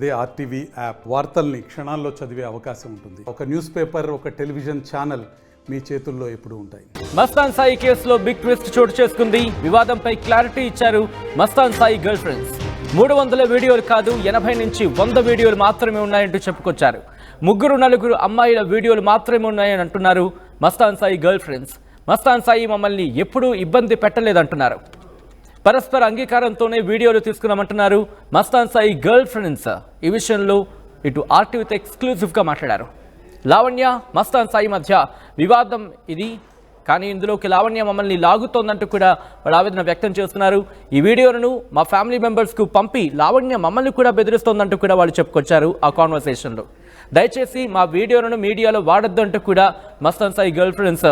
అదే RTV app వార్తల్ని క్షణాల్లో చదివే అవకాశం ఉంటుంది. ఒక న్యూస్ పేపర్ ఒక టెలివిజన్ ఛానల్ మీ చేతుల్లో ఎప్పుడు ఉంటాయి. మస్తాన్ సాయి కేసులో బిగ్ ట్విస్ట్ చోటు చేసుకుంది. వివాదంపై క్లారిటీ ఇచ్చారు మస్తాన్ సాయి గర్ల్ ఫ్రెండ్స్. మూడు వందల వీడియోలు కాదు ఎనభై నుంచి వంద వీడియోలు మాత్రమే ఉన్నాయంటూ చెప్పుకొచ్చారు. ముగ్గురు నలుగురు అమ్మాయిల వీడియోలు మాత్రమే ఉన్నాయని అంటున్నారు మస్తాన్ సాయి గర్ల్ ఫ్రెండ్స్. మస్తాన్ సాయి మమ్మల్ని ఎప్పుడూ ఇబ్బంది పెట్టలేదంటున్నారు. పరస్పర అంగీకారంతోనే వీడియోలు తీసుకున్నామంటున్నారు. మస్తాన్ సాయి గర్ల్ ఫ్రెండ్స్ ఈ విషయంలో ఇటు ఆర్టీవీతో ఎక్స్క్లూజివ్గా మాట్లాడారు. లావణ్య మస్తాన్ సాయి మధ్య వివాదం ఇది. కానీ ఇందులోకి లావణ్య మమ్మల్ని లాగుతోందంటూ కూడా వాళ్ళు ఆవేదన వ్యక్తం చేస్తున్నారు. ఈ వీడియోలను మా ఫ్యామిలీ మెంబర్స్కు పంపి లావణ్య మమ్మల్ని కూడా బెదిరిస్తోందంటూ కూడా వాళ్ళు చెప్పుకొచ్చారు ఆ కాన్వర్సేషన్లో. దయచేసి మా వీడియోలను మీడియాలో వాడొద్దంటూ కూడా మస్తాన్ సాయి గర్ల్ ఫ్రెండ్స్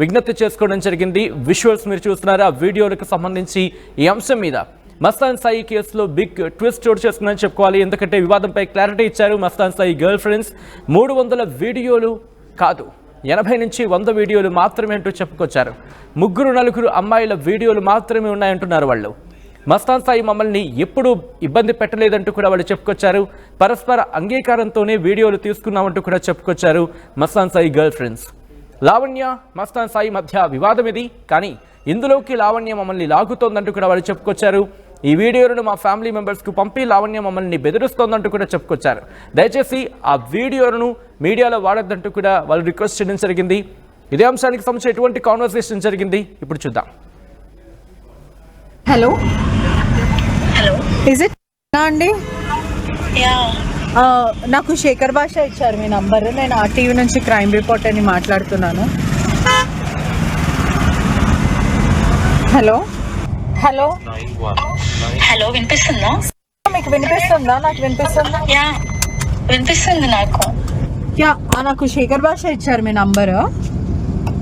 విజ్ఞప్తి చేసుకోవడం జరిగింది. విజువల్స్ మీరు చూస్తున్నారు? ఆ వీడియోలకు సంబంధించి ఈ అంశం మీద మస్తాన్ సాయి కేసులో బిగ్ ట్విస్ట్ చోటు చేసుకుందని చెప్పుకోవాలి. ఎందుకంటే వివాదంపై క్లారిటీ ఇచ్చారు మస్తాన్ సాయి గర్ల్ ఫ్రెండ్స్. మూడు వందల వీడియోలు కాదు ఎనభై నుంచి వంద వీడియోలు మాత్రమే అంటూ చెప్పుకొచ్చారు. ముగ్గురు నలుగురు అమ్మాయిల వీడియోలు మాత్రమే ఉన్నాయంటున్నారు వాళ్ళు. మస్తాన్ సాయి మమ్మల్ని ఎప్పుడూ ఇబ్బంది పెట్టలేదంటూ కూడా వాళ్ళు చెప్పుకొచ్చారు. పరస్పర అంగీకారంతోనే వీడియోలు తీసుకున్నామంటూ కూడా చెప్పుకొచ్చారు మస్తాన్ సాయి గర్ల్ ఫ్రెండ్స్. లావణ్య మస్తాన్ సాయి మధ్య వివాదం ఇది. కానీ ఇందులోకి లావణ్య మమ్మల్ని లాగుతోందంటూ కూడా వాళ్ళు చెప్పుకొచ్చారు. ఈ వీడియోలను మా ఫ్యామిలీ మెంబర్స్కు పంపి లావణ్య మమ్మల్ని బెదిరిస్తోందంటూ కూడా చెప్పుకొచ్చారు. దయచేసి ఆ వీడియోలను మీడియాలో వాడొద్దంటూ కూడా వాళ్ళు రిక్వెస్ట్ చేయడం జరిగింది. ఇదే అంశానికి సంబంధించి ఎటువంటి కాన్వర్సేషన్ జరిగింది? ఇప్పుడు చూద్దాం. హలో హలో ఇజ్ ఇట్ అండి? నాకు శేఖర్ భాష ఇచ్చారు మీ నంబర్. నేను ఆర్టీవీ నుంచి క్రైమ్ రిపోర్ట్ అని మాట్లాడుతున్నాను. హలో? హలో? హలో వినిపిస్తుందా? మీకు వినిపిస్తుందా? నాకు వినిపిస్తుందా? యా వినిపిస్తుంది నాకు. యా ఆ, నాకు శేఖర్ భాష ఇచ్చారు మీ నంబర్.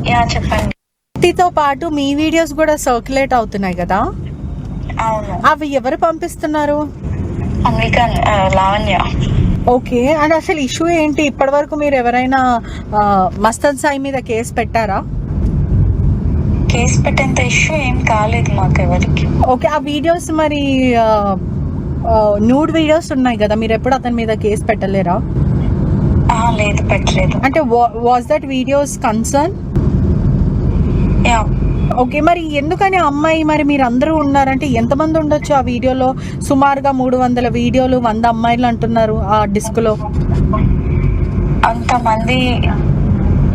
యా చెప్పండి. తో పాటు మీ వీడియోస్ కూడా సర్క్యులేట్ అవుతున్నాయి కదా? అవి ఎవరు పంపిస్తున్నారు? ఆ, లావణ్య. ఓకే. అండ్ అసలు ఇష్యూ ఏంటి? ఇప్పటి వరకు మీరు ఎవరైనా మస్తన్ సాయి మీద కేసు పెట్టారా? కేసు పెట్టేంత ఇష్యూ ఏం కాలేదు మాకు ఎవరికి ఓకే. ఆ వీడియోస్ మరి న్యూడ్ వీడియోస్ ఉన్నాయి కదా మీరు ఎప్పుడు అతని మీద కేసు పెట్టలేరా? లేదు పెట్టలేదు. అంటే was that videos concern? Yeah. Okay మరి ఎందుకని అమ్మాయి మరి మీరు అందరూ ఉన్నారంటే ఎంతమంది ఉండొచ్చు ఆ వీడియోలో? సుమారుగా మూడు వందల వీడియోలు వంద అమ్మాయిలు అంటున్నారు ఆ డిస్క్లో. అంతమంది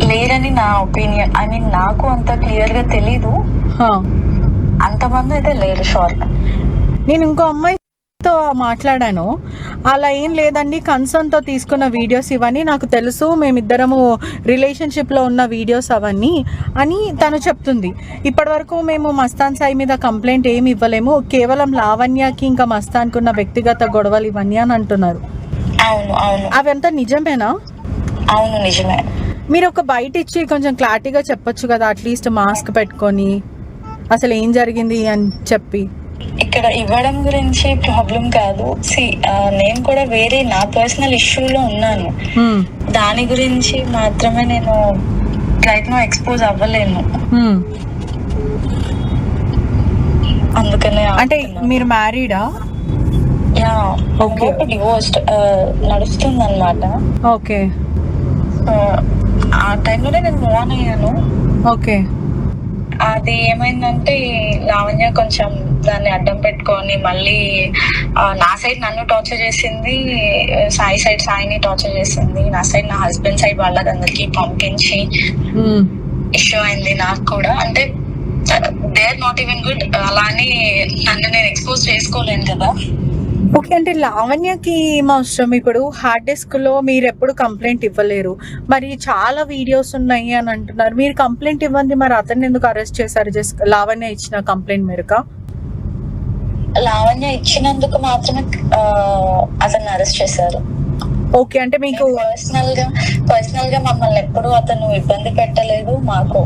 లేరని నా ఒపీనియన్ ఐ మీన్ నాకు అంత క్లియర్గా తెలీదు అంతమంది అయితే లేరు షోర్. నేను ఇంకో అమ్మాయితో మాట్లాడాను. అలా ఏం లేదండి. కన్సర్న్తో తీసుకున్న వీడియోస్ ఇవన్నీ నాకు తెలుసు. మేమిద్దరము రిలేషన్షిప్లో ఉన్న వీడియోస్ అవన్నీ అని తను చెప్తుంది. ఇప్పటి వరకు మేము మస్తాన్ సాయి మీద కంప్లైంట్ ఏమి ఇవ్వలేము. కేవలం లావణ్యకి ఇంకా మస్తాన్కి ఉన్న వ్యక్తిగత గొడవలు ఇవన్నీ అని అంటున్నారు. అవంతా నిజమేనా? అవును నిజమే. మీరు ఒక బయట ఇచ్చి కొంచెం క్లారిటీగా చెప్పొచ్చు కదా అట్లీస్ట్ మాస్క్ పెట్టుకొని. అసలు ఏం జరిగింది అని చెప్పి. ఇక్కడ ఇవ్వడం గురించి ప్రాబ్లం కాదు. సి నేను కూడా వేరే నా పర్సనల్ ఇష్యూలో ఉన్నాను. హ్మ్, దాని గురించి మాత్రమే నేను ప్రయత్నం ఎక్స్పోజ్ అవ్వలేను. హ్మ్. అందుకనే అంటే మీరు మ్యారీడా Okay. డివోర్స్డ్ నడుస్తుంది అనమాట ఓకే ఆ టైంలోనే నేను మూవ్ ఆన్ అయ్యాను. ఓకే అది ఏమైందంటే లావణ్య కొంచెం దాన్ని అడ్డం పెట్టుకొని మళ్ళీ నా సైడ్ నన్ను టార్చర్ చేసింది సాయి సైడ్ సాయిని టార్చర్ చేసింది. నా సైడ్ నా హస్బెండ్ సైడ్ వాళ్ళందరికీ పంపించి. ఇష్యూ అయింది నాకు కూడా. అంటే they are not even good అలా అని నన్ను నేను ఎక్స్పోజ్ చేసుకోలేను కదా. ఓకే అంటే లావణ్యకి ఏం అవసరం ఇప్పుడు హార్డ్ డిస్క్లో మీరు ఎప్పుడు కంప్లైంట్ ఇవ్వలేరు. మరి చాలా వీడియోస్ ఉన్నాయి అని అంటున్నారు. మీరు కంప్లైంట్ ఇవ్వండి మరి అతన్ని ఎందుకు అరెస్ట్ చేశారు? జస్ట్ లావణ్య ఇచ్చిన కంప్లైంట్ మేరక? లావణ్య ఇచ్చినందుకు మాత్రమే అతన్ని అరెస్ట్ చేశారు. ఓకే అంటే మీకు పర్సనల్గా పర్సనల్గా మమ్మల్ని ఎప్పుడు అతను ఇబ్బంది పెట్టలేదు. మాకు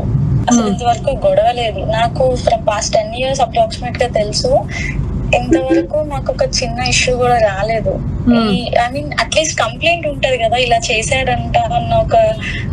అసలు ఇంతవరకు గొడవ లేదు. నాకు ఫ్రమ్ పాస్ట్ టెన్ ఇయర్స్ అప్రాక్సిమేట్గా తెలుసు. ఇంతవరకు మాకు ఒక చిన్న ఇష్యూ కూడా రాలేదు. ఐ మీన్ అట్లీస్ట్ కంప్లైంట్ ఉంటది కదా ఇలా చేశాడంట అన్న ఒక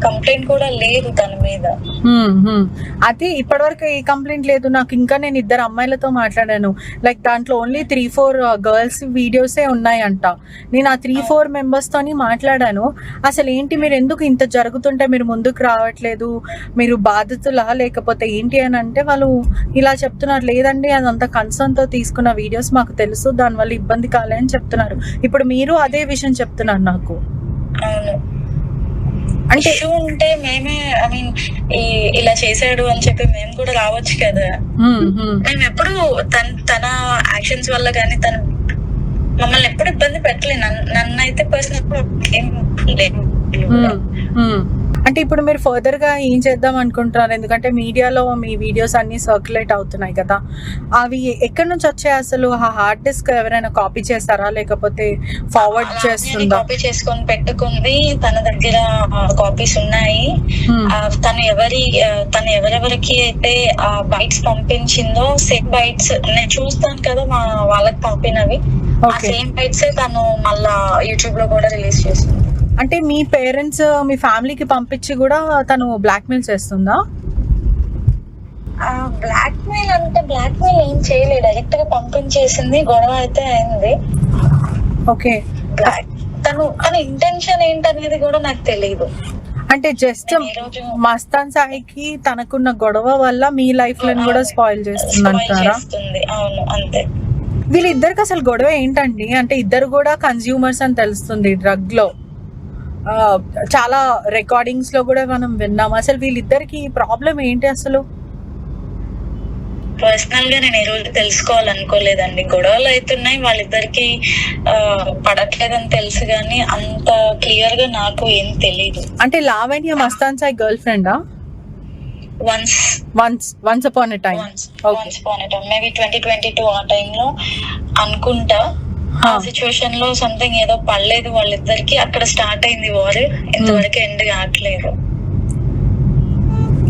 కంప్లైంట్ కూడా లేదు తన మీద. హ్మ్, హ్మ్. అది ఇప్పటివరకు ఏ కంప్లైంట్ లేదు. నాకు ఇంకా నేను ఇద్దరు అమ్మాయిలతో మాట్లాడాను. లైక్ దాంట్లో ఓన్లీ త్రీ ఫోర్ గర్ల్స్ వీడియోసే ఉన్నాయంట. నేను ఆ త్రీ ఫోర్ మెంబర్స్ తోని మాట్లాడాను. అసలు ఏంటి మీరు ఎందుకు ఇంత జరుగుతుంటే మీరు ముందుకు రావట్లేదు? మీరు బాధితులా? లేకపోతే ఏంటి అని అంటే వాళ్ళు ఇలా చెప్తున్నారు. లేదండి అదంతా కన్సర్న్తో తీసుకున్న వీడియోస్ మాకు తెలుసు. దానివల్ల ఇబ్బంది కాలే అని చెప్తున్నారు. ఇప్పుడు మీరు అదే విషయం చెప్తున్నారు నాకు. అవును. అంటే ఇష్యూ ఉంటే మేమే ఐ మీన్ ఇలా చేశాడు అని చెప్పి మేము కూడా రావచ్చు కదా. మేము ఎప్పుడు తన తన యాక్షన్స్ వల్ల కానీ తను మమ్మల్ని ఎప్పుడు ఇబ్బంది పెట్టలేదు నన్ను అయితే పర్సనల్ ఏం లేదు. అంటే ఇప్పుడు మీరు ఫర్దర్గా ఏం చేద్దాం అనుకుంటున్నారు? ఎందుకంటే మీడియాలో మీ వీడియోస్ అన్ని సర్క్యులేట్ అవుతున్నాయి కదా. అవి ఎక్కడి నుంచి వచ్చాయి అసలు? ఆ హార్డ్ డిస్క్ ఎవరైనా కాపీ చేస్తారా? లేకపోతే ఫార్వర్డ్ చేస్తుందా? కాపీ చేసుకొని పెట్టుకుంది. తన దగ్గర కాపీస్ ఉన్నాయి. ఆ, తను ఎవరి తను ఎవరెవరికి అయితే ఆ బైట్స్ పంపించిందో సేమ్ బైట్స్ నేను చూస్తాను కదా మా వాళ్ళకి పంపినవి. ఆ సేమ్ బైట్స్ తను మళ్ళా యూట్యూబ్లో కూడా రిలీజ్ చేసింది అంటే మీ పేరెంట్స్ మీ ఫ్యామిలీకి పంపించి కూడా తను బ్లాక్మెయిల్ చేస్తుందా? బ్లాక్ మెయిల్ అంటే బ్లాక్ మెయిల్ ఏం చేయలేదు. డైరెక్ట్గా పంపించేసింది గొడవ అయితే అయింది. ఓకే. తను తన ఇంటెన్షన్ ఏంటనేది కూడా నాకు తెలియదు అంటే జస్ట్ మస్తాన్ సాయికి తనకున్న గొడవ వల్ల మీ లైఫ్లను కూడా స్పాయిల్ చేస్తుంది అంటారా? అవును అంతే. వీళ్ళిద్దరికి అసలు గొడవ ఏంటండి? అంటే ఇద్దరు కూడా కన్జ్యూమర్స్ అని తెలుస్తుంది డ్రగ్లో చాలా రికార్డింగ్స్లో కూడా మనం విన్నాం. అసలు వీళ్ళిద్దరికి ప్రాబ్లం ఏంటి అసలు? పర్సనల్గా నేను ఈ రోజు తెలుసుకోవాలనుకోలేదండి. గొడవలు అవుతున్నాయి వాళ్ళిద్దరికి పడట్లేదని తెలుసు కానీ అంత క్లియర్గా నాకు ఏం తెలియదు అంటే లావణ్య మస్తాన్ సాయి గర్ల్ ఫ్రెండా once once once upon a time once okay once పోనటం maybe twenty twenty two ఆ టైంలో అనుకుంటా. ఆ సిచ్యువేషన్లో సంథింగ్ ఏదో పడలేదు వాళ్ళిద్దరికి అక్కడ స్టార్ట్ అయింది వార్ ఇంతవరకు ఎండ్ కావట్లేదు.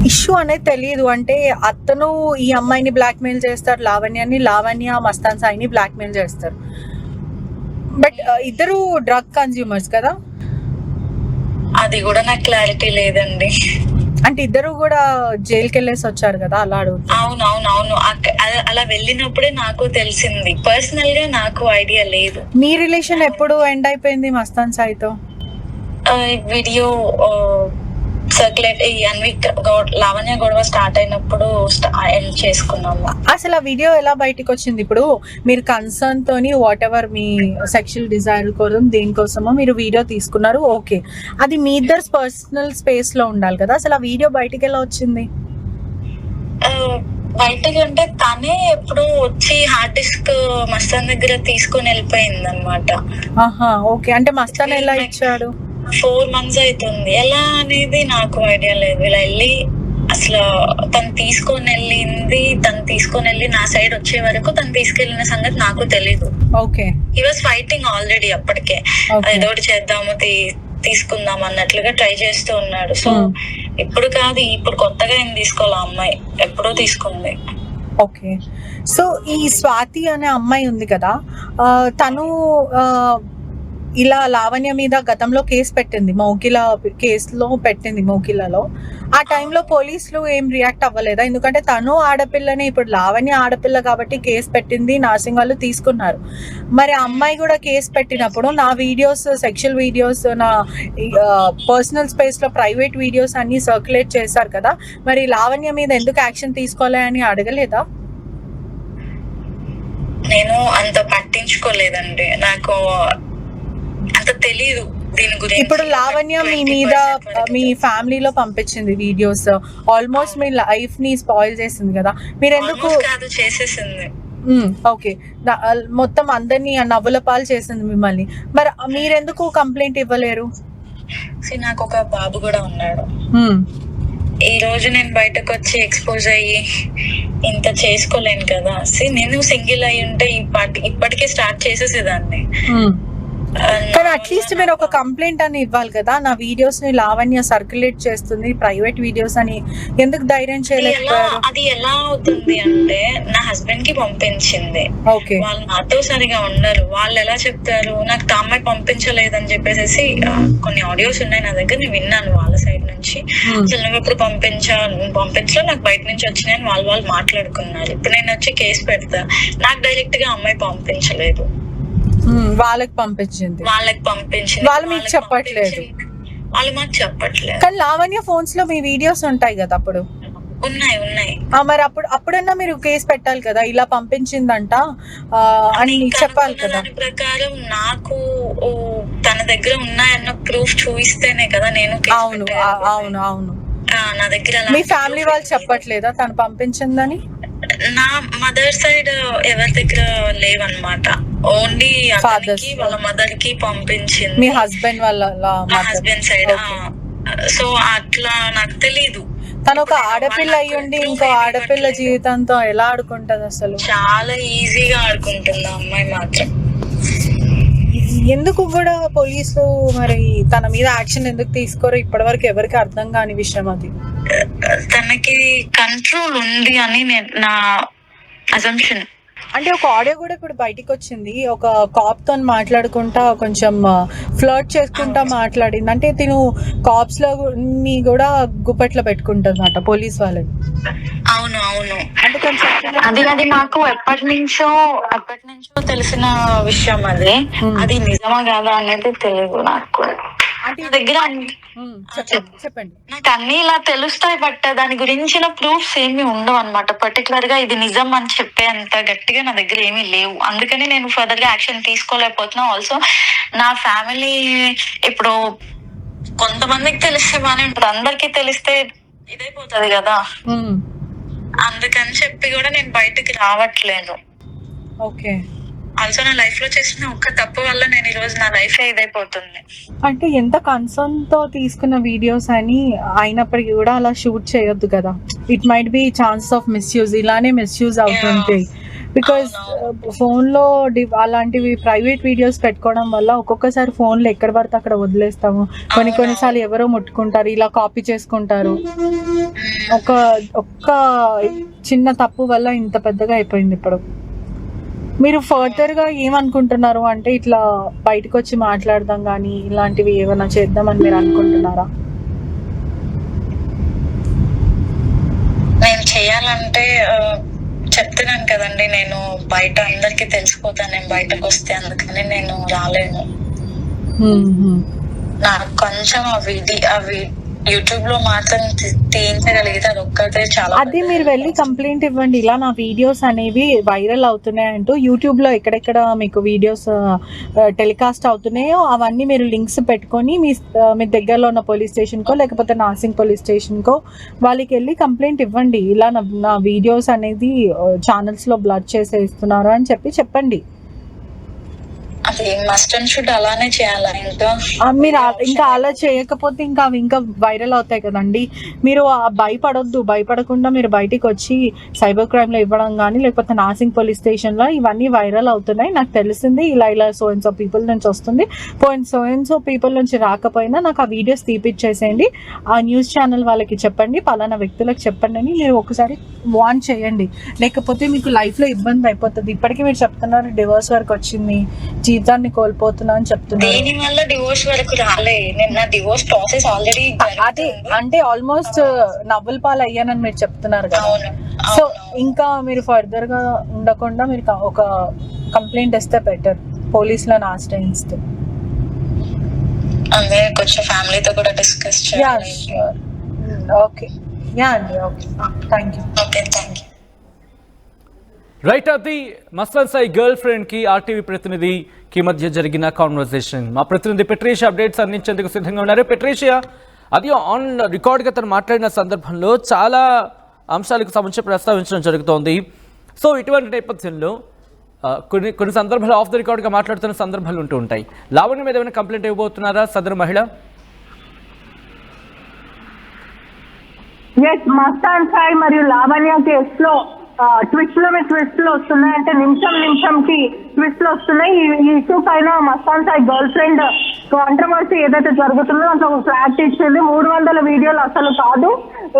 ఇష్యూ అనేది తెలియదు అంటే అతను ఈ అమ్మాయిని బ్లాక్మెయిల్ చేస్తారు లావణ్యాన్ని లావణ్య మస్తాన్ సాయిని బ్లాక్మెయిల్ చేస్తారు. బట్ ఇద్దరు డ్రగ్ కన్జ్యూమర్స్ కదా? అది కూడా నాకు క్లారిటీ లేదండి. అంటే ఇద్దరు కూడా జైలుకి వెళ్ళేసి వచ్చారు కదా అలా అవును అవును అవును అలా- వెళ్ళినప్పుడే నాకు తెలిసింది. పర్సనల్గా నాకు ఐడియా లేదు. మీ రిలేషన్ ఎప్పుడు ఎండ్ అయిపోయింది మస్తాన్ సాయితో? వీడియో సర్క్యులేట్ ఈ అన్విక్ లావణ్య గొడవ స్టార్ట్ అయినప్పుడు ఎండ్ చేసుకున్నాము. అసలు ఆ వీడియో ఎలా బయటికి వచ్చింది? ఇప్పుడు మీరు కన్సర్న్ తోని వాట్ ఎవర్ మీ సెక్షువల్ డిజైర్ కోసం దేనికోసమో మీరు వీడియో తీసుకున్నారు ఓకే అది మీ ఇద్దరు పర్సనల్ స్పేస్లో ఉండాలి కదా? అసలు ఆ వీడియో బయటికి ఎలా వచ్చింది? బయటకి అంటే తనే ఎప్పుడు వచ్చి హార్డ్ డిస్క్ మస్తాన్ దగ్గర తీసుకొని వెళ్ళిపోయింది అనమాట ఆహా ఓకే అంటే మస్తాన్ ఎలా ఇచ్చాడు? ఫోర్ మంత్స్ అవుతుంది ఎలా అనేది నాకు ఐడియా లేదు. ఇలా వెళ్ళి అసలు తను తీసుకొని వెళ్ళింది తను తీసుకొని వెళ్ళి నా సైడ్ వచ్చే వరకు తను తీసుకెళ్ళిన సంగతి నాకు తెలీదు. Okay. He was fighting already అప్పటికే. ఒకటి చేద్దాము తీసుకుందాం అన్నట్లుగా ట్రై చేస్తూ ఉన్నాడు. So Hmm. ఇప్పుడు కాదు ఇప్పుడు కొత్తగా ఏం తీసుకోవాలి అమ్మాయి? ఎప్పుడో తీసుకుంది. ఓకే. సో ఈ స్వాతి అనే అమ్మాయి ఉంది కదా తను ఇలా లావణ్య మీద గతంలో కేసు పెట్టింది. మౌకిల కేసులో పెట్టింది మౌకిలలో ఆ టైంలో పోలీసులు ఏం రియాక్ట్ అవ్వలేదా? ఎందుకంటే తను ఆడపిల్లనే. ఇప్పుడు లావణ్య ఆడపిల్ల కాబట్టి కేసు పెట్టింది నర్సింగ్ వాళ్ళు తీసుకున్నారు. మరి అమ్మాయి కూడా కేసు పెట్టినప్పుడు నా వీడియోస్ సెక్షువల్ వీడియోస్ నా పర్సనల్ స్పేస్లో ప్రైవేట్ వీడియోస్ అన్నీ సర్క్యులేట్ చేశారు కదా? మరి లావణ్య మీద ఎందుకు యాక్షన్ తీసుకోవాలి అని అడగలేదా? నేను అంత పట్టించుకోలేదండి. నాకు అంత తెలీదు దీని గురించి. ఇప్పుడు లావణ్య మీ మీద 20% వరకు మీ ఫ్యామిలీలో పంపించింది వీడియోస్. ఆల్మోస్ట్ మీ లైఫ్ని స్పాయిల్ చేసింది కదా. మీరు ఎందుకు కాదు చేసేసింది. ఓకే. మొత్తం అందరినీ నవ్వుల పాలు చేసింది మిమ్మల్ని. మరి మీరెందుకు కంప్లైంట్ ఇవ్వలేరు? నాకు ఒక బాబు కూడా ఉన్నాడు. ఈ రోజు నేను బయటకు వచ్చి ఎక్స్పోజ్ అయ్యి ఇంత చేసుకోలేను కదా. నేను సింగిల్ అయి ఉంటే ఇప్పటికే స్టార్ట్ చేసేసేదాన్ని. కానీ అట్లీస్ట్ మీరు ఒక కంప్లైంట్ అని ఇవ్వాలి కదా. నా వీడియోస్ని లావణ్య సర్క్యులేట్ చేస్తుంది ప్రైవేట్ వీడియోస్ అని. ఎందుకు ధైర్యం చేయలేకపోయారు? అది ఎలా అవుతుంది అంటే నా హస్బెండ్కి పంపించింది. ఓకే వాళ్ళు నాతో సరిగా ఉండరు. వాళ్ళు ఎలా చెప్తారు? నాకు తామ్మాయి పంపించలేదని చెప్పేసి కొన్ని ఆడియోస్ ఉన్నాయి నా దగ్గర నేను విన్నాను వాళ్ళ సైడ్ నుంచి. వచ్చి అసలు నువ్వు ఇప్పుడు పంపించా పంపించలో నాకు బయట నుంచి వచ్చినాయని వాళ్ళు వాళ్ళు మాట్లాడుకున్నారు. ఇప్పుడు నేను వచ్చి కేసు పెడతా. నాకు డైరెక్ట్గా అమ్మాయి పంపించలేదు. వాళ్ళకి పంపించింది. వాళ్ళకి పంపించింది. వాళ్ళు మీకు చెప్పట్లేదు. వాళ్ళు మాకు చెప్పట్లేదు. కానీ లావణ్య ఫోన్స్లో మీ వీడియోస్ ఉంటాయి కదా అప్పుడు? ఉన్నాయి ఉన్నాయి. మరి అప్పుడు అప్పుడన్నా మీరు కేసు పెట్టాలి కదా? ఇలా పంపించిందంట. అని చెప్పాలి కదా. ప్రకారం నాకు తన దగ్గర ఉన్నాయన్న ప్రూఫ్ చూపిస్తేనే కదా నేను అవును. అవును అవును. ఆ, నా దగ్గర మీ ఫ్యామిలీ వాళ్ళు చెప్పట్లేదా తను పంపించిందని. నా మదర్ సైడ్ ఎవరి దగ్గర లేవన్నమాట. ఓన్లీ. అతనికి వాళ్ళ మదర్కి పంపించింది. మీ హస్బెండ్ వాళ్ళ మా హస్బెండ్ సైడ్. సో అట్లా నాకు తెలీదు. తను ఒక ఆడపిల్ల అయ్యుండి ఇంకో ఆడపిల్ల జీవితంతో ఎలా ఆడుకుంటది అసలు? చాలా ఈజీగా ఆడుకుంటుంది అమ్మాయి మాత్రం. ఎందుకు కూడా పోలీసులు మరి తన మీద యాక్షన్ ఎందుకు తీసుకోరో? ఇప్పటివరకు ఎవరికి అర్థం కాని విషయం అది. తనకి కంట్రోల్ ఉంది అని నేను నా అజంప్షన్ అంటే ఒక ఆడియో కూడా ఇప్పుడు బయటికి వచ్చింది ఒక కాప్తో మాట్లాడుకుంటా కొంచెం ఫ్లర్ట్ చేసుకుంటా మాట్లాడింది. అంటే తిను కాప్స్లో ని కూడా గుప్పట్లో పెట్టుకుంటుంది పోలీస్ వాళ్ళని. అవును అవును. అంటే కొంచెం అది అది నాకు ఎప్పటి నుంచో ఎప్పటి నుంచో తెలిసిన విషయం అది. అది నిజమా కాదా అనేది తెలియదు నాకు. దగ్గర చెప్పండి నాకు అన్ని ఇలా తెలుస్తాయి బట్ దాని గురించిన ప్రూఫ్స్ ఏమీ ఉండవు అనమాట పర్టికులర్గా ఇది నిజం అని చెప్పే అంత గట్టిగా నా దగ్గర ఏమీ లేవు. అందుకని నేను ఫర్దర్గా యాక్షన్ తీసుకోలేకపోతున్నా. ఆల్సో నా ఫ్యామిలీ ఇప్పుడు కొంతమందికి తెలిస్తే బానే ఉంటుంది. అందరికీ తెలిస్తే ఇదైపోతుంది కదా. అందుకని చెప్పి కూడా నేను బయటకి రావట్లేదు. ఓకే. ఆల్సో నా లైఫ్లో చేసిన ఒక్క తప్పు వల్ల నేను ఈ రోజు నా లైఫ్ ఇదైపోతుంది. అంటే ఎంత కన్సర్న్తో తీసుకున్న వీడియోస్ అని అయినప్పటికీ కూడా అలా షూట్ చేయొద్దు కదా. It might be chances of misuse ఇలానే మిస్యూజ్ అవుతుంటాయి బికాస్ ఫోన్లో డి- అలాంటివి ప్రైవేట్ వీడియోస్ పెట్టుకోవడం వల్ల ఒక్కొక్కసారి ఫోన్లో ఎక్కడ పడితే అక్కడ వదిలేస్తాము. కొన్ని కొన్నిసార్లు ఎవరో ముట్టుకుంటారు ఇలా కాపీ చేసుకుంటారు. ఒక ఒక్క చిన్న తప్పు వల్ల ఇంత పెద్దగా అయిపోయింది ఇప్పుడు. మీరు ఫర్దర్గా ఏమనుకుంటున్నారు? అంటే ఇట్లా బయటకు వచ్చి మాట్లాడదాం కానీ ఇలాంటివి ఏమైనా చేద్దామని మీరు అనుకుంటున్నారా? నేను చేయాలంటే చెప్తున్నాను కదండి నేను బయట అందరికి తెలిసిపోతాను నేను బయటకు వస్తే అందుకని నేను రాలేను. నాకు కొంచెం ఆ వీడి ఆ యూట్యూబ్లో మాత్రం తీయించగలిగితే అది ఒక్కటే చాలా అది మీరు వెళ్ళి కంప్లైంట్ ఇవ్వండి. ఇలా నా వీడియోస్ అనేవి వైరల్ అవుతున్నాయి అంటూ యూట్యూబ్లో ఎక్కడెక్కడ మీకు వీడియోస్ టెలికాస్ట్ అవుతున్నాయో అవన్నీ మీరు లింక్స్ పెట్టుకొని మీ మీ దగ్గరలో ఉన్న పోలీస్ స్టేషన్ కో లేకపోతే నాసింగ్ పోలీస్ స్టేషన్ కో వాళ్ళకి వెళ్ళి కంప్లైంట్ ఇవ్వండి. ఇలా నా వీడియోస్ అనేది ఛానల్స్లో బ్లడ్ చేసే ఇస్తున్నారు అని చెప్పి చెప్పండి. అది మస్ట్ అండ్ షుడ్ అలానే చేయాలా? ఇంకా మీరు ఇంకా అలా చేయకపోతే ఇంకా అవి ఇంకా వైరల్ అవుతాయి కదండి. మీరు ఆ భయపడొద్దు. భయపడకుండా మీరు బయటికి వచ్చి సైబర్ క్రైమ్లో ఇవ్వడం కానీ లేకపోతే నాసింగ్ పోలీస్ స్టేషన్లో ఇవన్నీ వైరల్ అవుతున్నాయి. నాకు తెలిసింది ఇలా ఇలా సో అండ్ సో పీపుల్ నుంచి వస్తుంది. పోయిన సో అండ్ సో పీపుల్ నుంచి రాకపోయినా నాకు ఆ వీడియోస్ తీపిచ్చేసేయండి. ఆ న్యూస్ ఛానల్ వాళ్ళకి చెప్పండి. పలానా వ్యక్తులకు చెప్పండి అని మీరు ఒకసారి వాన్ చేయండి. లేకపోతే మీకు లైఫ్లో ఇబ్బంది అయిపోతుంది. ఇప్పటికీ మీరు చెప్తున్నారు డివోర్స్ వరకు వచ్చింది జీవితాన్ని కోల్పోతున్నా అని చెప్తున్నారు. దేని వల్ల డివోర్స్ వరకు రాలే? నేను నా డివోర్స్ ప్రాసెస్ ఆల్రెడీ అదే అంటే ఆల్మోస్ట్ నవ్వుల పాలు అయ్యానని మీరు చెప్తున్నారు కదా. సో ఇంకా మీరు ఫర్దర్గా ఉండకుండా మీరు ఒక కంప్లైంట్ ఇస్తే బెటర్ పోలీసులను ఆశ్రయిస్తే అందుకే కొంచెం ఫ్యామిలీతో కూడా డిస్కస్ చేయాలి. ఓకే యా అండి okay thank you okay thank you right అది మస్తాన్ సాయి గర్ల్ ఫ్రెండ్కి ఆర్టీవీ ప్రతినిధికి మధ్య జరిగిన కాన్వర్సేషన్ మా ప్రతినిధి పెట్రేషియా అప్డేట్స్ అందించేందుకు సిద్ధంగా ఉన్నారు పెట్రేషియా అది ఆన్ రికార్డ్గా తను మాట్లాడిన సందర్భంలో చాలా అంశాలకు సంబంధించి ప్రస్తావించడం జరుగుతోంది సో ఇటువంటి నేపథ్యంలో కొన్ని కొన్ని సందర్భాలు ఆఫ్ ద రికార్డ్గా మాట్లాడుతున్న సందర్భాలు ఉంటూ ఉంటాయి లావణ్య మీద ఏమైనా కంప్లైంట్ ఇవ్వబోతున్నారా సదరు మహిళ ఎస్ మస్తాన్ సాయి మరియు లావణ్య కేసులో ట్విస్ట్లో ట్విస్ట్లో వస్తున్నాయి. అంటే నిమిషం నిమిషం కి ట్విస్ట్ వస్తున్నాయి. ఈ ఇష్యూ పైన Mastan Sai girlfriend controversy ఏదైతే జరుగుతుందో దాంట్లో ఒక ఫ్లాట్ ఇచ్చింది మూడు వందల వీడియోలు అసలు కాదు.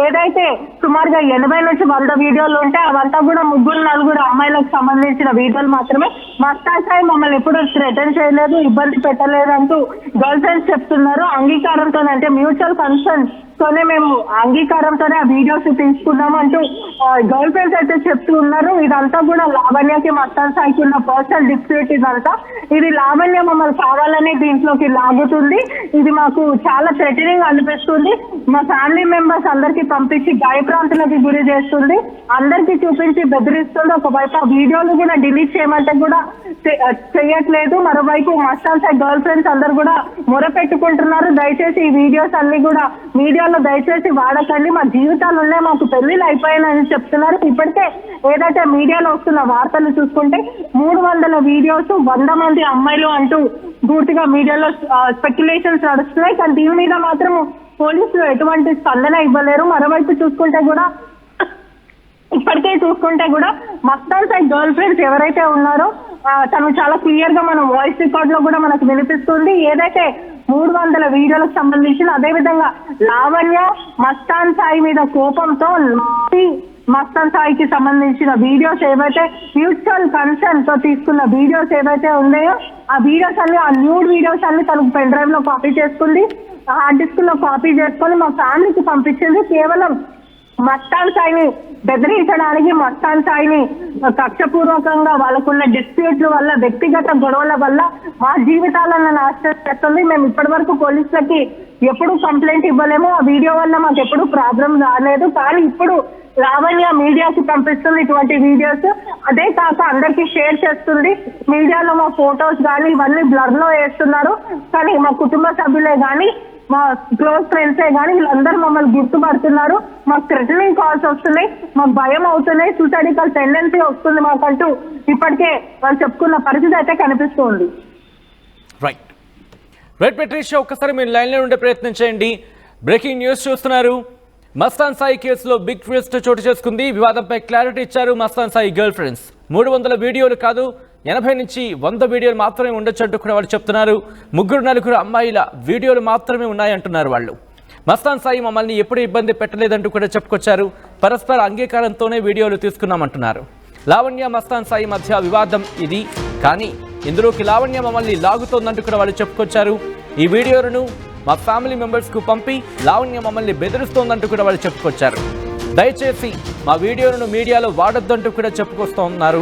ఏదైతే సుమారుగా ఎనభై నుంచి వంద వీడియోలు ఉంటే అవంతా కూడా ముగ్గురు నలుగురు అమ్మాయిలకు సంబంధించిన వీడియోలు మాత్రమే. మస్తాన్ సాయి మమ్మల్ని ఎప్పుడు థ్రెటన్ చేయలేదు ఇబ్బంది పెట్టలేదు అంటూ గర్ల్ ఫ్రెండ్స్ చెప్తున్నారు. అంగీకారంతో అంటే మ్యూచువల్ కన్సర్న్ తోనే మేము అంగీకారంతోనే ఆ వీడియోస్ తీసుకుందాం అంటూ గర్ల్ ఫ్రెండ్స్ అయితే చెప్తూ ఉన్నారు ఇదంతా కూడా లావణ్యకి మస్తాన్ సాయికి ఉన్న పర్సనల్ డిస్ప్యూట్ ఇదంతా. ఇది లావణ్య మమ్మల్ని కావాలని దీంట్లోకి లాగుతుంది. ఇది మాకు చాలా థ్రెటనింగ్ అనిపిస్తుంది. మా ఫ్యామిలీ మెంబర్స్ అందరికి పంపించి భయప్రాంతులకి గురి చేస్తుంది. అందరికి చూపించి బెదిరిస్తుంది. ఒకవైపు ఆ వీడియోలు కూడా డిలీట్ చేయమంటే కూడా చేయట్లేదు. మరోవైపు మస్తాన్ సాయి గర్ల్ ఫ్రెండ్స్ అందరు కూడా మొరపెట్టుకుంటున్నారు. దయచేసి ఈ వీడియోస్ అన్ని కూడా మీడియాలో దయచేసి వాడకండి. మా జీవితాలు ఉన్నాయి మాకు పెళ్ళిలు అయిపోయాయని చెప్తున్నారు. ఇప్పటికే ఏదైతే మీడియాలో వస్తున్న వార్తలు చూసుకుంటే మూడు వందల వీడియోస్ వంద మంది అమ్మాయిలు అంటూ పూర్తిగా మీడియాలో స్పెక్యులేషన్స్ నడుస్తున్నాయి. కానీ దీని మీద మాత్రం పోలీసులు ఎటువంటి స్పందన ఇవ్వలేరు. మరోవైపు చూసుకుంటే కూడా ఇప్పటికే చూసుకుంటే కూడా మస్తాన్ సైడ్ గర్ల్ ఫ్రెండ్స్ ఎవరైతే ఉన్నారో తను చాలా క్లియర్గా మన వాయిస్ రికార్డ్లో కూడా మనకు వినిపిస్తుంది. ఏదైతే మూడు వందల వీడియోలకు సంబంధించిన అదే విధంగా లావణ్య మస్తాన్ సాయి మీద కోపంతో మస్తాన్ సాయికి సంబంధించిన వీడియోస్ ఏవైతే మ్యూచువల్ కన్సర్న్తో తీసుకున్న వీడియోస్ ఏవైతే ఉన్నాయో ఆ వీడియోస్ అన్ని ఆ న్యూడ్ వీడియోస్ అన్ని తనకు పెన్ డ్రైవ్లో కాపీ చేసుకుంది. హార్డ్ డిస్క్లో కాపీ చేసుకొని మా ఫ్యామిలీకి పంపించింది. కేవలం మస్తాన్ సాయిని బెదిరించడానికి మస్తాన్ సాయిని కక్షపూర్వకంగా వాళ్ళకున్న డిస్ప్యూట్ల వల్ల వ్యక్తిగత గొడవల వల్ల మా జీవితాలను నాశనం చేస్తుంది. మేము ఇప్పటి వరకు పోలీసులకి ఎప్పుడు కంప్లైంట్ ఇవ్వలేము. ఆ వీడియో వల్ల మాకు ఎప్పుడు ప్రాబ్లం రాలేదు. కానీ ఇప్పుడు లావణ్య మీడియాకి పంపిస్తుంది ఇటువంటి వీడియోస్ అదే కాక అందరికి షేర్ చేస్తుంది. మీడియాలో మా ఫొటోస్ కానీ ఇవన్నీ బ్లర్లో వేస్తున్నారు. కానీ మా కుటుంబ సభ్యులే కానీ మా క్లోజ్ ఫ్రెండ్సే కానీ వీళ్ళందరూ మమ్మల్ని గుర్తుపడుతున్నారు. మాకు థ్రెటనింగ్ కాల్స్ వస్తున్నాయి. మాకు భయం అవుతున్నాయి. సూసైడికల్ టెండెన్సీ వస్తుంది మాకంటూ. ఇప్పటికే వాళ్ళు చెప్పుకున్న పరిస్థితి అయితే కనిపిస్తుంది. రైట్ రైట్ పెట్రీషియా ఒక్కసారి మీరు లైన్లో ఉండే ప్రయత్నం చేయండి. బ్రేకింగ్ న్యూస్ చూస్తున్నారు. మస్తాన్ సాయి కేసులో బిగ్ ట్విస్ట్ చోటు చేసుకుంది. వివాదంపై క్లారిటీ ఇచ్చారు మస్తాన్ సాయి గర్ల్ ఫ్రెండ్స్ మూడు వందల వీడియోలు కాదు ఎనభై నుంచి వంద వీడియోలు మాత్రమే ఉండొచ్చు అంటూ కూడా వాళ్ళు చెప్తున్నారు. ముగ్గురు నలుగురు అమ్మాయిల వీడియోలు మాత్రమే ఉన్నాయంటున్నారు వాళ్ళు. మస్తాన్ సాయి మమ్మల్ని ఎప్పుడు ఇబ్బంది పెట్టలేదంటూ కూడా చెప్పుకొచ్చారు. పరస్పర అంగీకారంతోనే వీడియోలు తీసుకున్నామంటున్నారు. లావణ్య మస్తాన్ సాయి మధ్య వివాదం ఇది. కానీ ఇందులోకి లావణ్య మమ్మల్ని లాగుతోందంటూ కూడా వాళ్ళు చెప్పుకొచ్చారు. ఈ వీడియోలను మా ఫ్యామిలీ మెంబర్స్కు పంపి లావణ్య మమ్మల్ని బెదిరిస్తోందంటూ కూడా వాళ్ళు చెప్పుకొచ్చారు. దయచేసి మా వీడియోలను మీడియాలో వాడొద్దంటూ కూడా చెప్పుకొస్తూ ఉన్నారు.